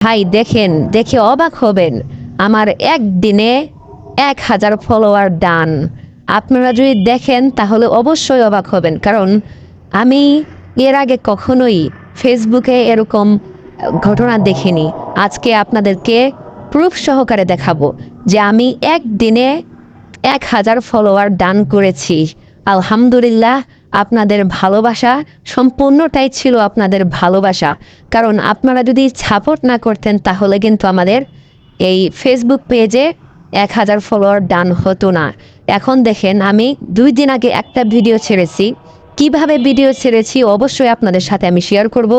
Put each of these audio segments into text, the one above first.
ভাই, দেখেন, দেখে অবাক হবেন। আমার একদিনে এক হাজার ফলোয়ার ডান। আপনারা যদি দেখেন, তাহলে অবশ্যই অবাক হবেন। কারণ আমি এর আগে কখনোই ফেসবুকে এরকম ঘটনা দেখিনি। আজকে আপনাদেরকে প্রুফ সহকারে দেখাবো যে আমি একদিনে এক হাজার ফলোয়ার দান করেছি। আলহামদুলিল্লাহ আপনাদের ভালোবাসা সম্পূর্ণটাই ছিল আপনাদের ভালোবাসা। কারণ আপনারা যদি সাপোর্ট না করতেন, তাহলে কিন্তু আমাদের এই ফেসবুক পেজে এক হাজার ফলোয়ার ডান হতো না। এখন দেখেন, আমি দুই দিন আগে একটা ভিডিও ছেড়েছি। কীভাবে ভিডিও ছেড়েছি অবশ্যই আপনাদের সাথে আমি শেয়ার করব।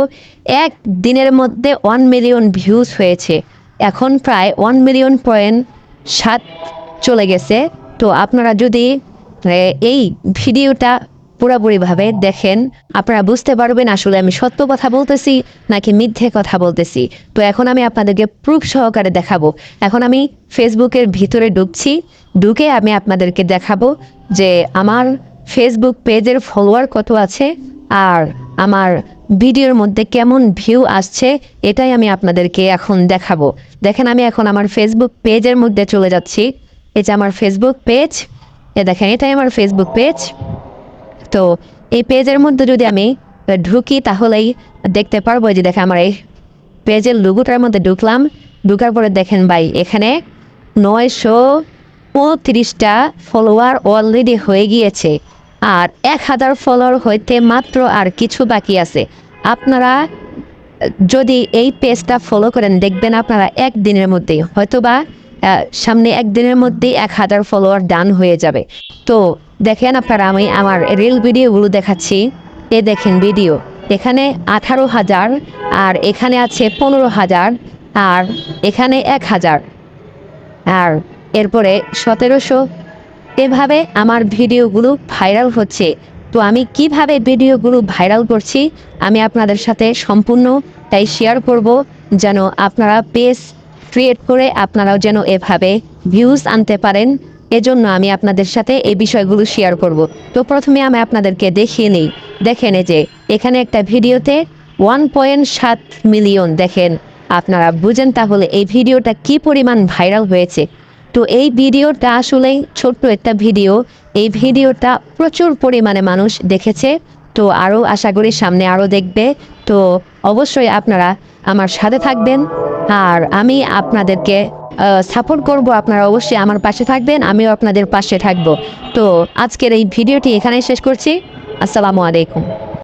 এক দিনের মধ্যে ওয়ান মিলিয়ন ভিউজ হয়েছে। এখন প্রায় ওয়ান মিলিয়ন পয়েন্ট সাত চলে গেছে। তো আপনারা যদি এই ভিডিওটা পুরোপুরিভাবে দেখেন, আপনারা বুঝতে পারবেন আসলে আমি সত্য কথা বলতেছি নাকি মিথ্যে কথা বলতেছি। তো এখন আমি আপনাদেরকে প্রুফ সহকারে দেখাবো। এখন আমি ফেসবুকের ভিতরে ঢুকছি। ঢুকে আমি আপনাদেরকে দেখাবো যে আমার ফেসবুক পেজের ফলোয়ার কত আছে আর আমার ভিডিওর মধ্যে কেমন ভিউ আসছে, এটাই আমি আপনাদেরকে এখন দেখাবো। দেখেন আমি এখন আমার ফেসবুক পেজের মধ্যে চলে যাচ্ছি। এটা আমার ফেসবুক পেজ এ দেখেন এটাই আমার ফেসবুক পেজ তো এই পেজের মধ্যে যদি আমি ঢুকি তাহলেই দেখতে পারব যে দেখে আমার এই পেজের লুগুটার মধ্যে ঢুকলাম। ঢুকার পরে দেখেন ভাই, এখানে নয়শো পঁয়ত্রিশটা ফলোয়ার অলরেডি হয়ে গিয়েছে। আর এক হাজার ফলোয়ার হইতে মাত্র আর কিছু বাকি আছে। আপনারা যদি এই পেজটা ফলো করেন, দেখবেন আপনারা একদিনের মধ্যেই হয়তোবা সামনে একদিনের মধ্যেই এক হাজার ফলোয়ার ডান হয়ে যাবে। তো দেখেন আপনারা, আমি আমার রিল ভিডিওগুলো দেখাচ্ছি। এ দেখেন ভিডিও এখানে আঠারো হাজার, আর এখানে আছে পনেরো হাজার, আর এখানে এক হাজার। আর এরপরে সতেরোশো। এভাবে আমার ভিডিওগুলো ভাইরাল হচ্ছে। তো আমি কীভাবে ভিডিওগুলো ভাইরাল করছি, আমি আপনাদের সাথে সম্পূর্ণ তাই শেয়ার করব, যেন আপনারা পেজ ক্রিয়েট করে আপনারাও যেন এভাবে ভিউজ আনতে পারেন। এজন্য আমি আপনাদের সাথে এই বিষয়গুলো শেয়ার করব। তো প্রথমে আমি আপনাদেরকে দেখিয়ে নিই। দেখেন যে, এখানে একটা ভিডিওতে ওয়ান পয়েন্ট সাত মিলিয়ন দেখেন। আপনারা বুঝেন তাহলে এই ভিডিওটা কি পরিমাণ ভাইরাল হয়েছে। তো এই ভিডিওটা আসলেই ছোট্ট একটা ভিডিও। এই ভিডিওটা প্রচুর পরিমাণে মানুষ দেখেছে। তো আরও আশা করি সামনে আরও দেখবে। তো অবশ্যই আপনারা আমার সাথে থাকবেন। আর আমি আপনাদেরকে সাপোর্ট করব। আপনারা অবশ্যই আমার পাশে থাকবেন, আমিও আপনাদের পাশে থাকব। তো আজকের এই ভিডিওটি এখানেই শেষ করছি। আসসালামু আলাইকুম।